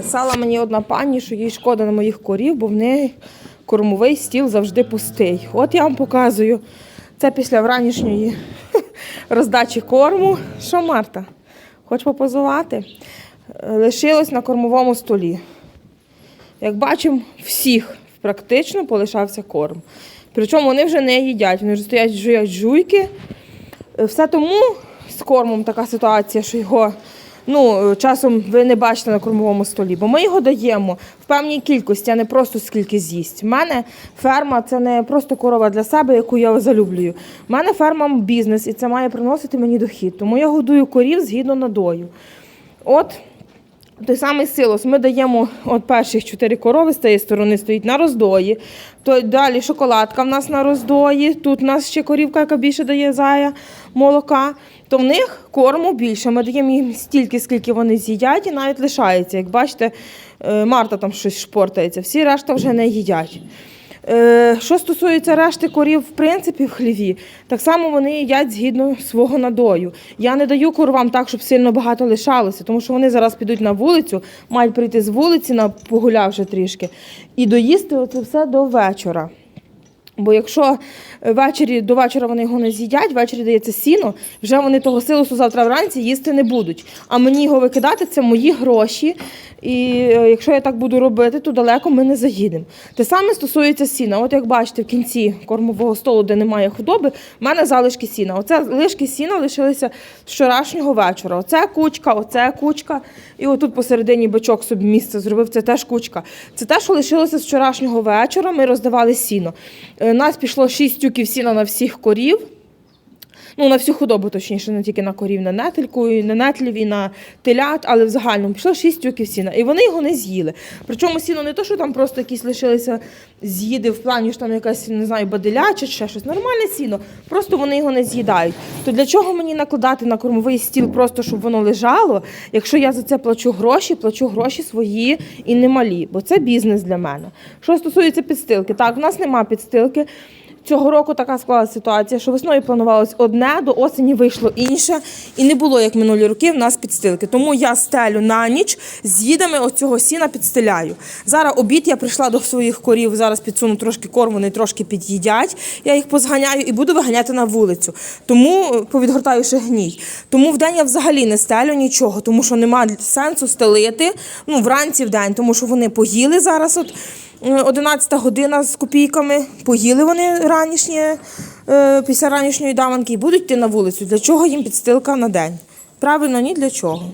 Писала мені одна пані, що їй шкода на моїх корів, бо в неї кормовий стіл завжди пустий. От я вам показую. Це після вранішньої роздачі корму. Що, Марта? Хочеш попозувати? Лишилось на кормовому столі. Як бачимо, всіх практично полишався корм. Причому вони вже не їдять, вони вже стоять жують жуйки. Все тому з кормом така ситуація, що його ну, часом ви не бачите на кормовому столі, бо ми його даємо в певній кількості, а не просто скільки з'їсть. У мене ферма це не просто корова для себе, яку я залюблюю. У мене ферма бізнес, і це має приносити мені дохід. Тому я годую корів згідно надою. От той самий силос ми даємо от перших чотири корови з цієї сторони стоїть на роздої. То далі шоколадка в нас на роздої. Тут у нас ще корівка, яка більше дає зая молока. То в них корму більше. Ми даємо їм стільки, скільки вони з'їдять, і навіть лишається. Як бачите, е, Марта там щось шпортається, всі решта вже не їдять. Е, Що стосується решти корів, в принципі, в хліві, так само вони їдять згідно свого надою. Я не даю коровам так, щоб сильно багато лишалося, тому що вони зараз підуть на вулицю, мають прийти з вулиці, погулявши трішки, і доїсти оце все до вечора. Бо якщо ввечері до вечора вони його не з'їдять, ввечері дається сіно, вже вони того силосу завтра вранці їсти не будуть. А мені його викидати це мої гроші. І е, якщо я так буду робити, то далеко ми не заїдемо. Те саме стосується сіна. От як бачите, в кінці кормового столу, де немає худоби, в мене залишки сіна. Оце лишки сіна лишилися з вчорашнього вечора. Оце кучка, оце кучка. І отут посередині бичок собі місце зробив. Це теж кучка. Це те, що лишилося з вчорашнього вечора. Ми роздавали сіно. Е, Нас пішло 6 тюків сіна на всіх корів. Ну, на всю худобу, точніше, не тільки на корів, на нетельку, і на нетлів, і на телят, але в загальному пішло 6 тюків сіна. І вони його не з'їли. Причому сіно не то, що там просто якісь лишилися з'їди в плані, що там якась, не знаю, баделя чи ще щось. Нормальне сіно. Просто вони його не з'їдають. То для чого мені накладати на кормовий стіл, просто щоб воно лежало, якщо я за це плачу гроші, плачу гроші свої і немалі, бо це бізнес для мене. Що стосується підстилки, так, в нас нема підстилки. Цього року така склалася ситуація, що весною планувалось одне, до осені вийшло інше, і не було, як минулі роки, в нас підстилки. Тому я стелю на ніч з їдами оцього сіна підстеляю. Зараз обід я прийшла до своїх корів, зараз підсуну трошки корму, вони трошки під'їдять. Я їх позганяю і буду виганяти на вулицю. Тому е, повідгортаю ще гній. Тому вдень я взагалі не стелю нічого, тому що немає сенсу стелити ну, вранці в день, тому що вони поїли зараз. От 11 година з копійками. Поїли вони ранішні, е, після ранішньої даванки і будуть йти на вулицю. Для чого їм підстилка на день? Правильно, ні для чого.